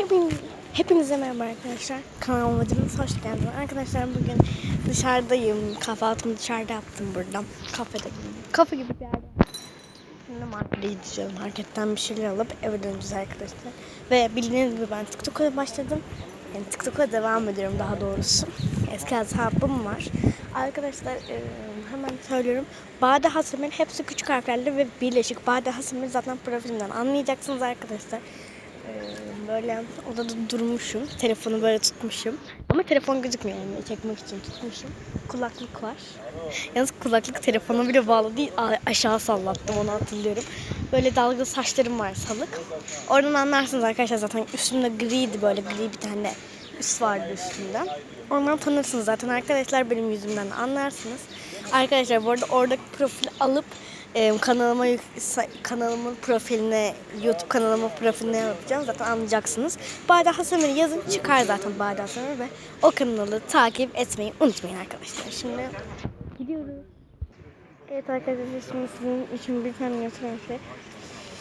Hepiniz, hepinize merhaba arkadaşlar. Kanalıma hepiniz hoş geldiniz. Arkadaşlar bugün dışarıdayım. Kahvaltımı dışarıda yaptım burada. Kafede. Kafe gibi bir yerde. Şimdi markete gideceğim. Marketten bir şeyler alıp eve döneceğiz arkadaşlar. Ve bildiğiniz gibi ben TikTok'a başladım. Yani TikTok'a devam ediyorum daha doğrusu. Eski hesabım var. Arkadaşlar hemen söylüyorum. Bade Hasem'in hepsi küçük harflerle ve birleşik. Bade Hasem'in zaten profilinden anlayacaksınız arkadaşlar. Böyle odada durmuşum. Telefonu böyle tutmuşum. Ama telefon gözükmüyor yani çekmek için tutmuşum. Kulaklık var. Yalnız kulaklık telefona bile bağlı değil. Aşağı sallattım onu hatırlıyorum. Böyle dalgalı saçlarım var salık. Oradan anlarsınız arkadaşlar zaten üstümde griydi böyle gri bir tane üst vardı üstümde. Ondan tanırsınız zaten arkadaşlar benim yüzümden anlarsınız. Arkadaşlar bu arada oradaki profili alıp e, kanalıma kanalımın profiline YouTube kanalımın profiline yapacağım zaten anlayacaksınız. Bade Hasan'ı yazın çıkar zaten Bade Hasan'ı ve o kanalı takip etmeyi unutmayın arkadaşlar. Şimdi gidiyoruz. Evet arkadaşlar şimdi sizin için bir tane yatıran şey.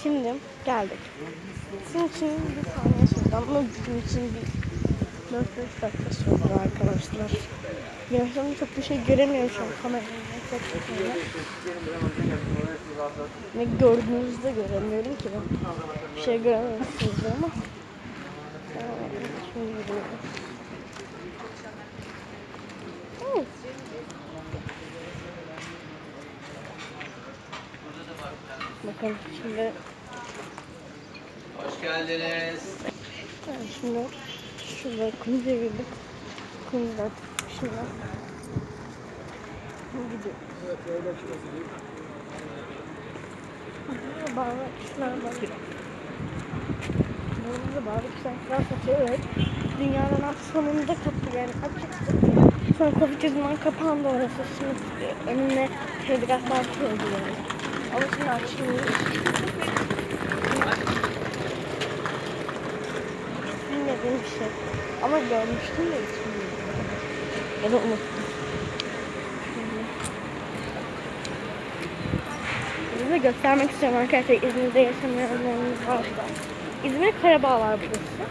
Şimdi geldik. Sizin için bir saniye sürdü ama bizim için bir 4-5 dakika sürdü arkadaşlar. Yaşamda çok bir şey göremiyorum şu an yaklaşıklarında. Ne gördüğünüzü de göremiyorum ki ben. Bir şey göremiyorum sizde ama. Şimdi. Evet. Bakın şimdi Hoş geldiniz. Ben şimdi şurada kumcuya girdim. Kumcudan şurada. Burada bağlı kişiler falan satıyor. Evet. Dünyanın alt sonunda kapı yani açıktı. Sonra Covid yüzünden kapandı orası. Şimdi önüne telgraflar koydu yani. Ama şimdi açılıyor. Bilmediğim bir şey. Ama görmüştüm de bilmiyorum. Ya da unuttum. Size göstermek istiyorum arkadaşlar İzmir'de yaşamayanlarınız varsa. İzmir Karabağlar burası.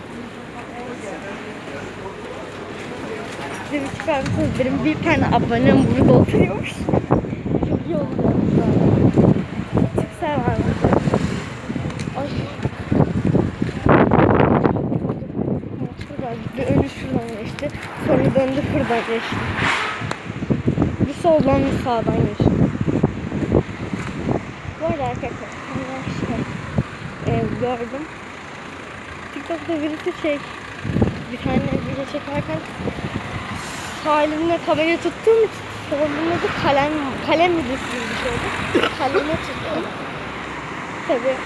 Size bir çıkar mısınız? Benim bir tane abonem burada oturuyormuş. Çok iyi oldu. Çıksa var mı? Ay. Bir önü şuradan geçti. Sonra döndü şuradan geçti. Bir soldan bir sağdan geçti. Arada arkadaşlar ben şey e, gördüm. TikTok'ta birisi şey bir tane video çekerken sağ elimle kamerayı tuttuğum için solumda da kalem kalem videosu gibi bir şey oldu. Kalemi tuttum. Tabii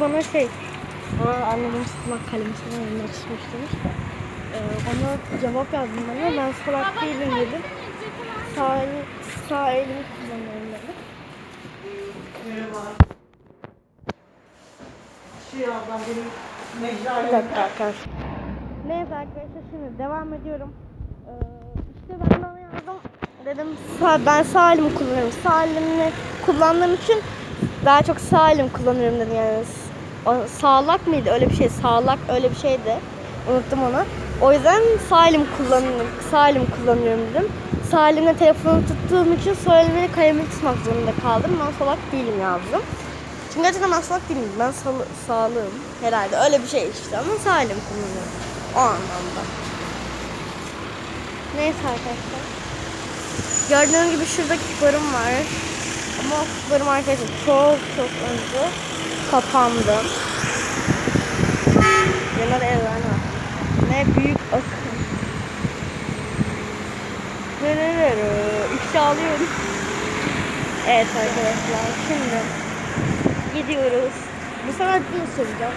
bana şey, bana anladığım salak kalemi sana önüne çıkmış demiş de. Ee, ona cevap yazdım bana. Ben salak değilim dedim. Sağ, elim, sağ elimi kullanıyorum dedim. Şey ablam benim Bir dakika arkadaşlar. Neyse arkadaşlar şimdi devam ediyorum. Ee, işte ben de ona yazdım. Dedim sağ, ben sağ elimi kullanıyorum. Sağ elimi kullandığım için daha çok sağ elim kullanıyorum dedim yani. O, sağlak mıydı? Öyle bir şey. Sağlak öyle bir şeydi. Unuttum onu. O yüzden sağ elim kullanıyorum. Sağ kullanıyorum dedim. Sağ elimle telefonu tuttuğum için sol elimle tutmak zorunda kaldım. Ben salak değilim yazdım. Çünkü gerçekten ben salak değilim. Ben sal sağlığım herhalde. Öyle bir şey işte ama sağ elim kullanıyorum. O anlamda. Neyse arkadaşlar. Gördüğünüz gibi şurada kibarım var. Ama o kibarım arkadaşlar çok çok önce kapandı. Yanında evren var. Ne büyük akım. İşte alıyorum. Evet arkadaşlar şimdi gidiyoruz. Bu sefer bir soracağım.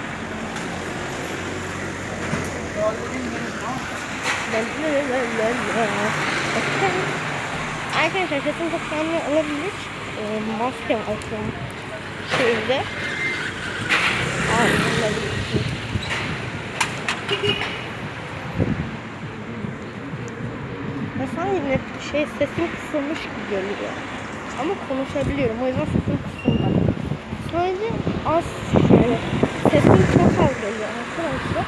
Arkadaşlar sesim çok önemli olabilir. Ee, maske atıyorum şeyinde. Ben sanki şey sesim kısılmış gibi geliyor. Ama konuşabiliyorum. O yüzden sesim kısılmadı. Sadece az yani sesim çok az geliyor arkadaşlar.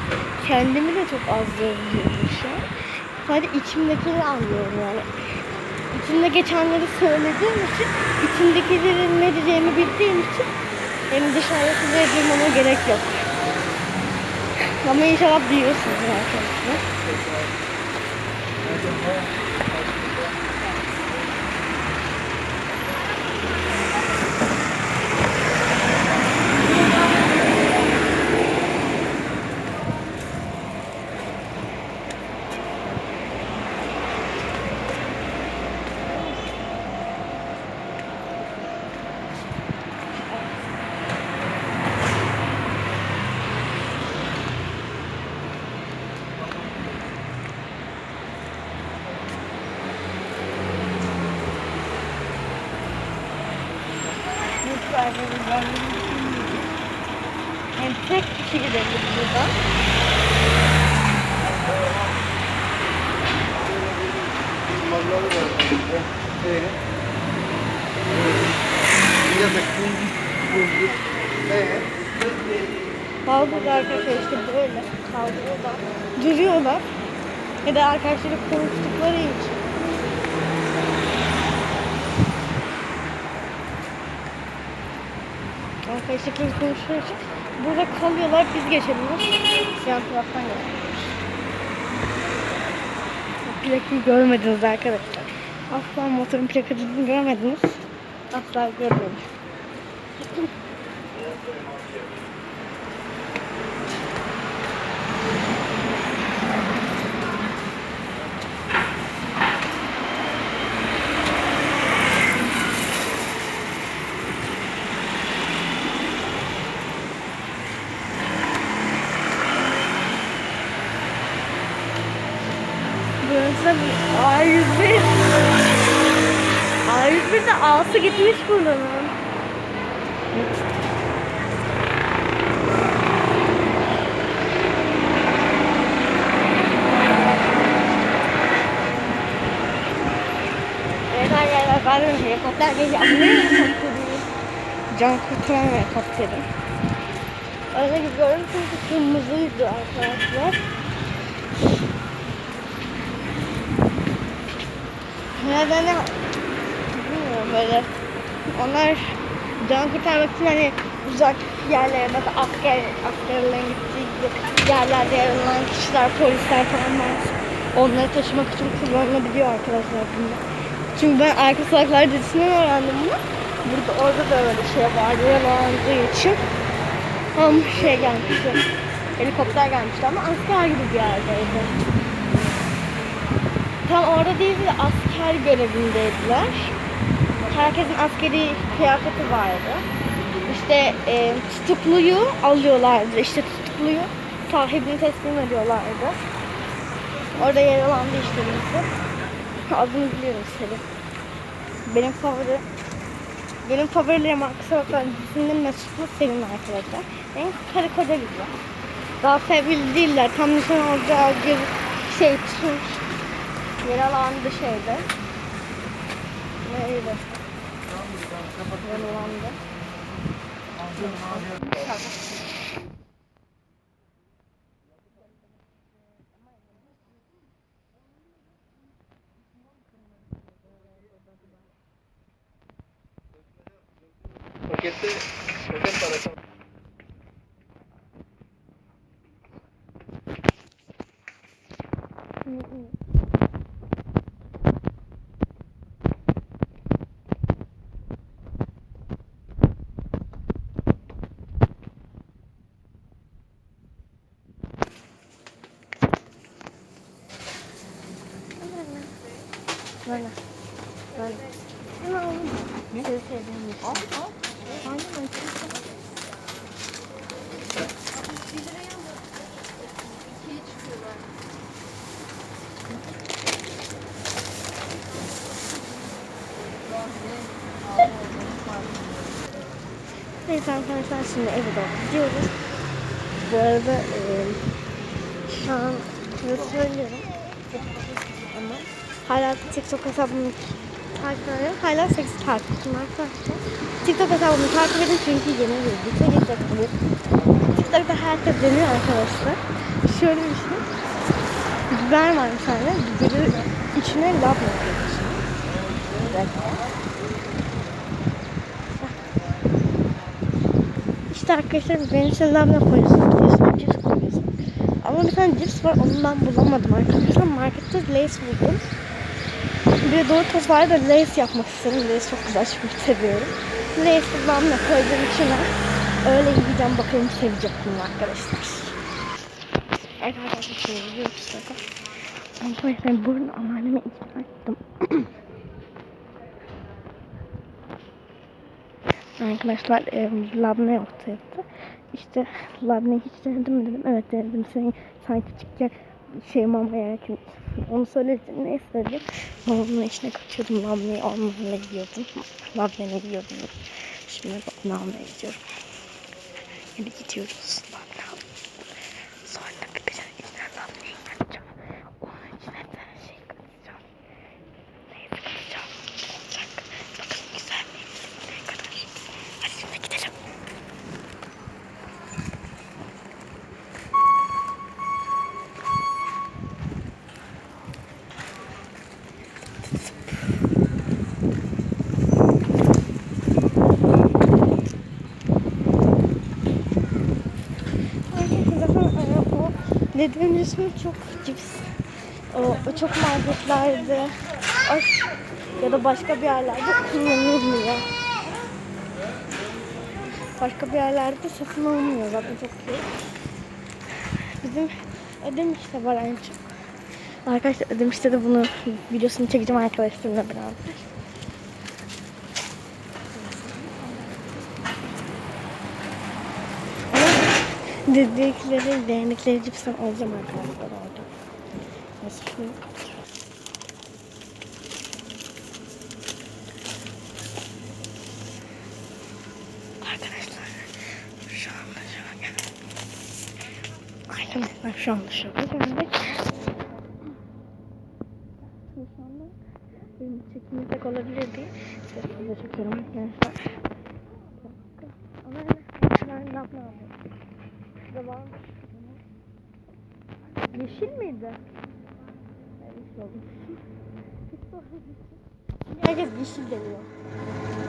Kendimi de çok az duyuyorum şu an. Sadece içimdekileri anlıyorum yani. İçimde geçenleri söylediğim için içimdekilerin ne diyeceğimi bildiğim için benim dışarıda size duymama gerek yok. Ama inşallah duyuyorsunuz arkadaşlar. Yani tek kişi gidebilir buradan. Kaldırdı arkadaşlar işte böyle kaldırıyorlar. Duruyorlar. Ya da arkadaşları konuştukları için. Arkadaşlar konuştukları için burada kalıyorlar biz geçemiyoruz. Yan taraftan geçiyoruz. Plakayı görmediniz arkadaşlar. Asla motorun plakasını görmediniz. Asla görmemiş. Burası A101. A101 de Gitmiş buranın. De helikopter geliyor. Can kurtaran helikopteri. Öyle gidiyorum çünkü kırmızıydı arkadaşlar. Nedeni bilmiyorum böyle. Onlar can kurtarmak için hani uzak yerlere mesela asker, askerlerin gittiği yerlerde yaralanan kişiler, polisler falan var. Onları taşımak için kullanılabiliyor arkadaşlar bunlar. Çünkü ben arka sokaklar dizisinden öğrendim bunu. Burada orada da öyle şey vardı yaralandığı için. Tam şey gelmişti. Helikopter gelmişti ama asker gibi bir yerdeydi. Tam orada değildi de asker görevindeydiler. Herkesin askeri kıyafeti vardı. İşte e, tutukluyu alıyorlardı. İşte tutukluyu sahibine teslim ediyorlardı. Orada yaralandı işte birisi. Adını biliyorum Selim. Benim favori benim favorilerim arkadaşlar dizisinin Mesut'lu Selim arkadaşlar. Benim karı koca gibi. Daha sevgili değiller. Tam nişan olacağı bir şey tutmuş. Yaralandı şeyde. Neydi? கஷ்டப்பட்டு arkadaşlar şimdi eve doğru gidiyoruz. Bu arada e, şu an size söylüyorum. Ama Hala TikTok hesabımı takip ediyorum. Hala 8 takipçim arkadaşlar. TikTok hesabımı takip edin çünkü yeni bir video gelecek bugün. TikTok'ta herkes deniyor arkadaşlar. Şöyle bir şey. Biber var bir tane. Biberi içine laf yapıyorsun. Evet. İşte arkadaşlar benim labne koyuyorsun. Biliyorsun cips koyuyorsun. Ama bir tane cips var onu ben bulamadım arkadaşlar. Markette Lay's buldum. Bir de Doritos var da Lay's yapmak istedim. Lay's çok güzel çünkü seviyorum. Lay's'ı labne koyduğum içine öyle yiyeceğim bakalım sevecek miyim arkadaşlar. Evet arkadaşlar şey biliyoruz zaten. Arkadaşlar bugün anneanneme ikna ettim. Arkadaşlar e, labne yaptı. İşte labneyi hiç denedin mi dedim. Evet denedim. Sen küçükken şey mama yerken onu söyledin. Ne söyledim? Babamın içine kaçıyordum labneyi onlarla yiyordum. Labneyi yiyordum. Şimdi labne almaya gidiyorum. Şimdi gidiyoruz labne almaya. Sonra biberin içine labneyi katacağım. Onun içine de şey katacağım. Neyse katacağım. Olacak. Bakalım güzel mi? Ne kadar? Hadi şimdi gidelim. Arkadaşlar zaten e, dediğim ismi çok cips. O, çok marketlerde ya da başka bir yerlerde kullanılmıyor. Başka bir yerlerde satın alınmıyor zaten çok iyi. Bizim Ödemiş'te var en çok. Arkadaşlar Ödemiş'te de bunu videosunu çekeceğim arkadaşlarımla beraber. Dedikleri, beğendikleri cipsten alacağım arkadaşlar orada. Nasıl şunu? Arkadaşlar şu anda şöyle. Arkadaşlar şu anda şöyle geldik. Şu anda benim çekim yasak olabilirdi. Sesini de çekiyorum arkadaşlar. Ama ben ne yapmam Şurada var mı? Yeşil miydi? Yeşil oldu. Herkes yeşil deniyor.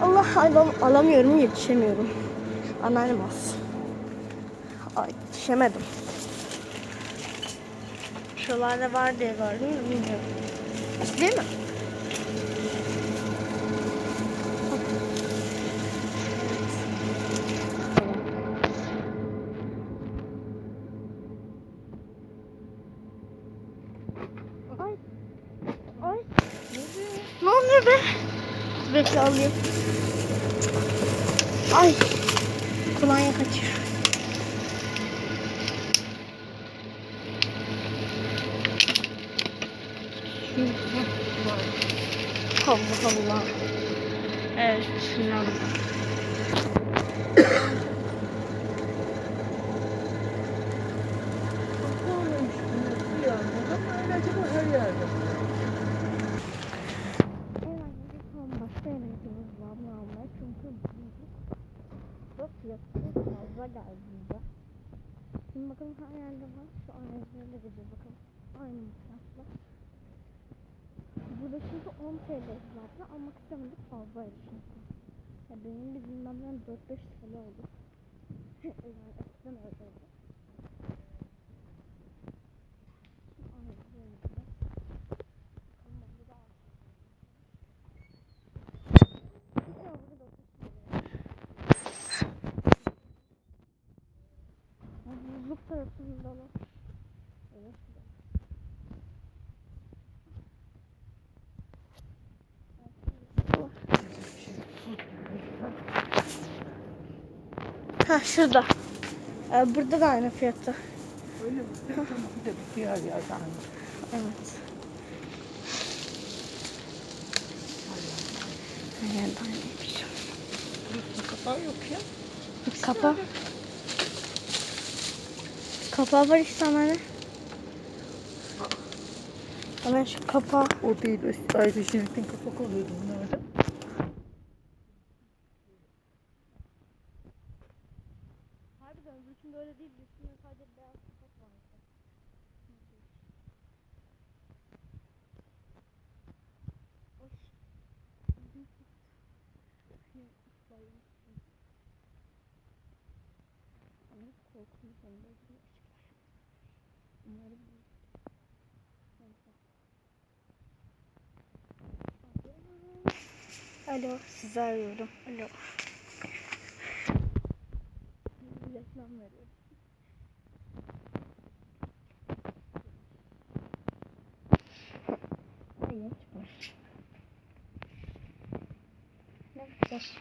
Allah alam alamıyorum yetişemiyorum. Anneannem az. Ay yetişemedim. Şuralarda var diye gördüm bilmiyorum. Değil mi? Ne oluyor be? Bekle alayım. Ay. Kolonya kaçıyor. Allah Allah. Evet, şimdi aldım. Herhalde tam başka yere gidiyoruz labne almaya çünkü bu fiyatı fazla geldi bize. Şimdi bakalım her yerde var. Şu aynı de gideceğiz bakalım. Fiyatla. Burada çünkü 10 TL labne almak istemedik fazlaydı çünkü. Ya benim bir bilmemden 4-5 TL oldu. yani eskiden az. Buzluk tarafında var. Evet. Ha şurada. Ee, burada da aynı fiyatta. Öyle mi? Tamam bir de bir yer yerden. Evet. Yerde aynıymış. Kapağı yok ya. Kapa. Kapağı var işte anneanne. Hemen şu kapağı. O değil. o Ayrı jelatin kapak oluyordu bunlarda. Harbiden öbürkünde öyle değil. Üstünde sadece beyaz kapak vardı. Oy. Ama korkunç onda bir ışıklar. Umarım Neyse. Alo, sizi arıyorum. Alo. Reklam veriyorum. Hayır, çıkmış. Ne yapacağız?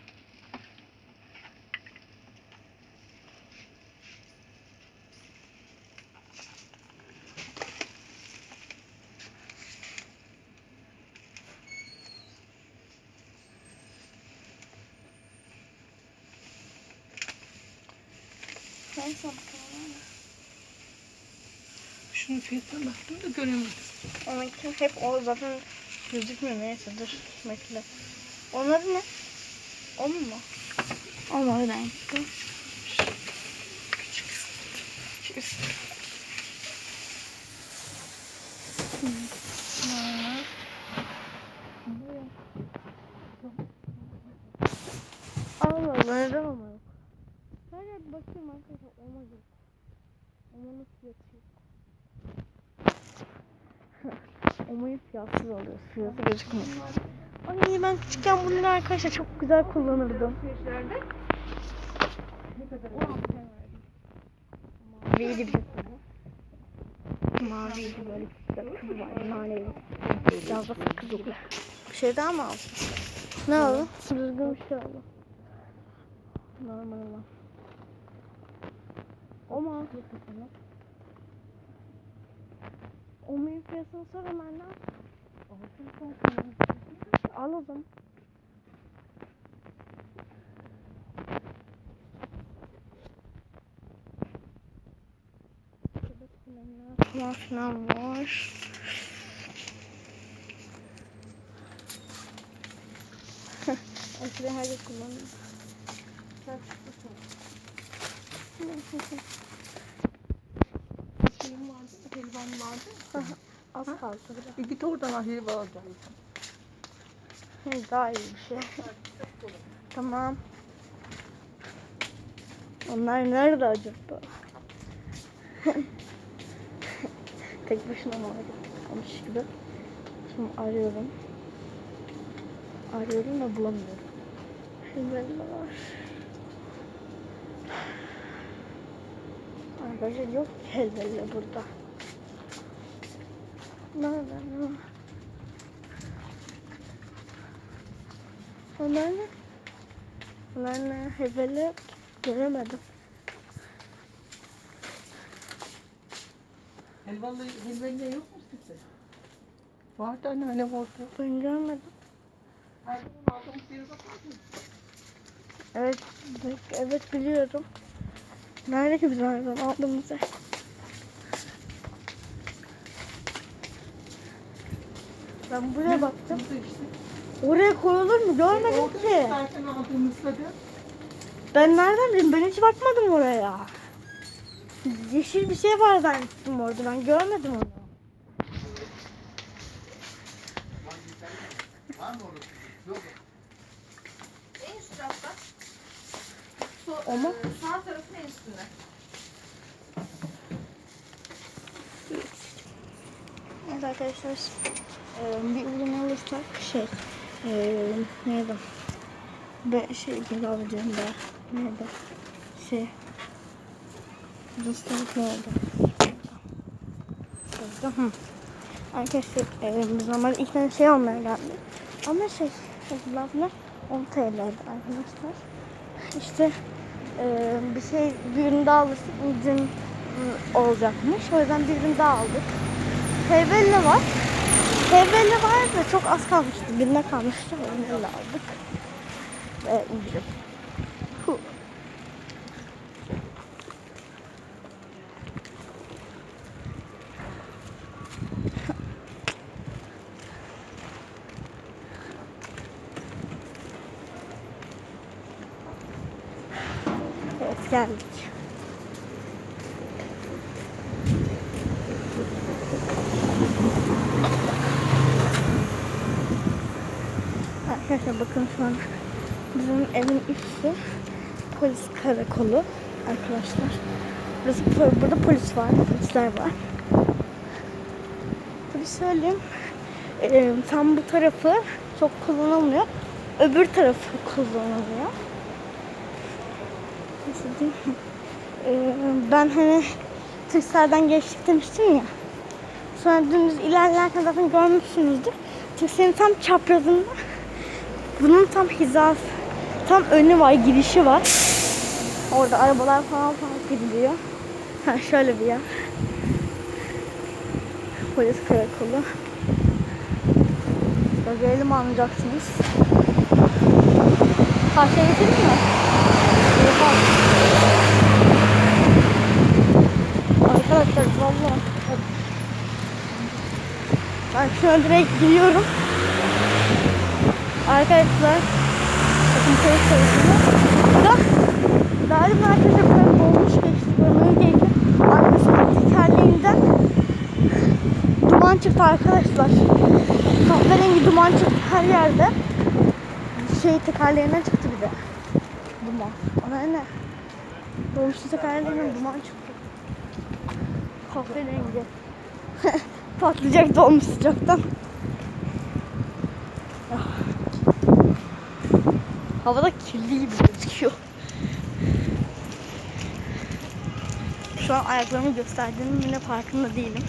Neyse bakalım. Şunun fiyatına baktım da göremedim. Onunki hep o zaten gözükmüyor neyse dur bekle. Onların ne? O mu? Onları renkli. Allah Allah neden ama yok? Her yer bakıyorum arkadaşlar ona yok. Omanın fiyatı yok. Fiyatsız alıyor. Fiyatı gözükmüyor. Ay ben küçükken bunları arkadaşlar çok güzel kullanırdım. Maviydi bir. Maviydi böyle sakız var. Naneli. Biraz da sakız oluyor. Bir şey daha mı aldın? Ne aldın? Düzgün bir şey aldım. Normal olan. O mu? O mu fiyatını sor hemen lan. Al o zaman. Falan filan var. Aşırı her şey kullanıyorum. Şeyim vardı, helvam vardı. Az kaldı biraz. Bir git oradan ah gel. Hı, Daha iyi bir şey. tamam. Onlar nerede acaba? Tek başına mı olmuş gibi. Şimdi arıyorum. Arıyorum da bulamıyorum. Şimdi var. Arkadaşlar yok ki helvalı burada. Nerede? Onlar ne? Onlar ne? Hebele göremedim. Helvalı, helvalı yok mu sizde? Vardı anne hani orada. Ben görmedim. Her zaman aldığımız yere bakar mısın? Evet, evet biliyorum. Nerede ki biz aldığımız yer? Ben buraya baktım. Oraya koyulur mu? Görmedim ki. Ben nereden bileyim? Ben hiç bakmadım oraya. Yeşil bir şey var zannettim orada. Ben görmedim onu. En üst tarafta. O mu? Sağ tarafın en üstünde. Evet arkadaşlar. eee, bir ürün alırsak şey. eee neydi? Be şey alacağım da. Neydi? Şey. Rıstalık ne oldu? Hı. Arkadaşlar eee, biz normalde ilk tane şey almaya geldik. Ama şey. Bunlar 10 TL'ydi arkadaşlar. İşte eee, bir şey bir ürün daha alırsak indirim ıı, olacakmış. O yüzden bir ürün daha aldık. Hevelle var. Sevmeli var da çok az kalmıştı. Birine kalmıştı. Onu aldık. Ve ucum. Evet geldik. Arkadaşlar bakın şu an bizim evin üstü polis karakolu arkadaşlar. Burası, burada polis var, polisler var. Tabii söyleyeyim, e, tam bu tarafı çok kullanılmıyor. Öbür tarafı kullanılıyor. Nasıl diyeyim? E, ben hani Türksel'den geçtik demiştim ya. Sonra dümdüz ilerlerken zaten görmüşsünüzdür. Türksel'in tam çaprazında bunun tam hizası, tam önü var, girişi var. Orada arabalar falan park ediliyor. Ha şöyle bir yer. Polis karakolu. Mi anlayacaksınız? Karşıya geçelim mi? Arkadaşlar valla. Ben şuna direkt giriyorum. Arkadaşlar. Bakın polis tarafında. Da galiba arkadaşlar böyle dolmuş geçti. Böyle geldi. Arkasının tekerleğinden duman çıktı arkadaşlar. Kahverengi duman çıktı her yerde. Şey tekerleğinden çıktı bir de. Duman. Ona ne? Dolmuşun tekerleğinden duman çıktı. Kahverengi. Patlayacak dolmuş sıcaktan. Havada kirli gibi gözüküyor. Şu an ayaklarımı gösterdiğimin yine farkında değilim.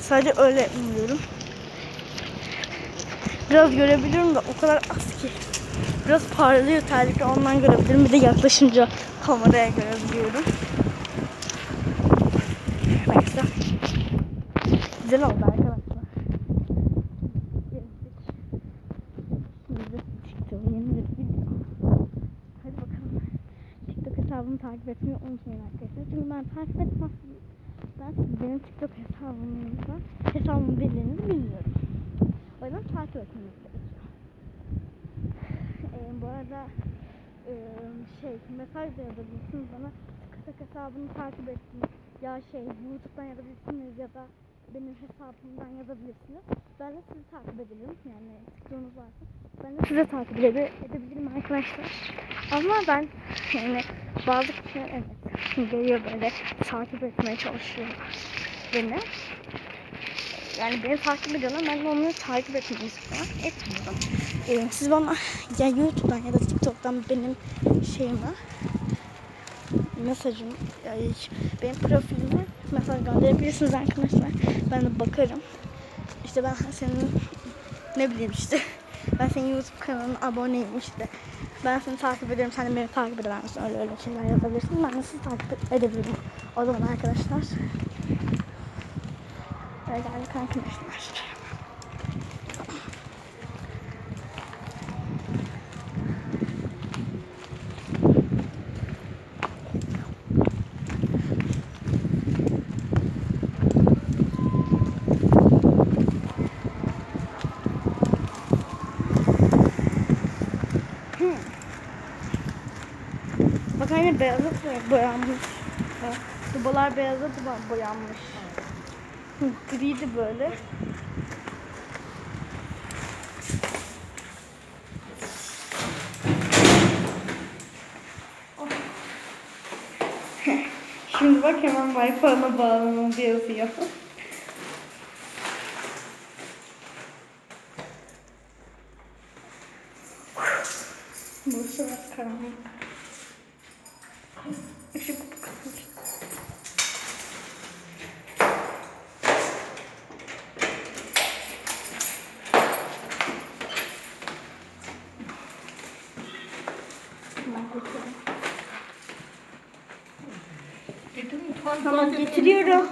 Sadece öyle umuyorum. Biraz görebiliyorum da o kadar az ki. Biraz parlıyor terlikle ondan görebilirim. Bir de yaklaşınca kameraya görebiliyorum. Neyse. Güzel oldu arkadaşlar. Şimdi TikTok'un yeni bir video. Hadi bakalım. TikTok hesabımı takip etmeyi unutmayın arkadaşlar. Çünkü ben takip etmezsem ben benim TikTok hesabımda hesabımı bildiğinizi bilmiyorum. O yüzden takip etmeniz gerekiyor. Ee, bu arada e, şey mesaj da yazabilirsiniz bana TikTok hesabını takip ettim. Ya şey YouTube'dan yazabilirsiniz ya da benim hesabımdan yazabilirsiniz. Ben de sizi takip edebilirim. Yani TikTok'unuz varsa ben de sizi takip ede- edebilirim arkadaşlar. Ama ben yani bazı kişiler evet geliyor böyle takip etmeye çalışıyor beni. Yani beni takip ediyorlar. Ben de onları takip etmeyi istiyorum. Etmiyorum. Ee, siz bana ya YouTube'dan ya da TikTok'tan benim şeyime mesajım yani benim profilime mesaj gönderebilirsiniz arkadaşlar. Ben de bakarım. İşte ben senin ne bileyim işte ben senin YouTube kanalına aboneyim işte. Ben seni takip ederim, sen de beni takip eder misin? Öyle öyle şeyler yazabilirsin. Ben de sizi takip edebilirim. O zaman arkadaşlar. Böyle geldik arkadaşlar. Bak aynı beyaza boy- boyanmış. Dubalar beyaza boyanmış. Griydi böyle. Şimdi bak hemen Wi-Fi'ne bağlanıldı yazıyor. 六张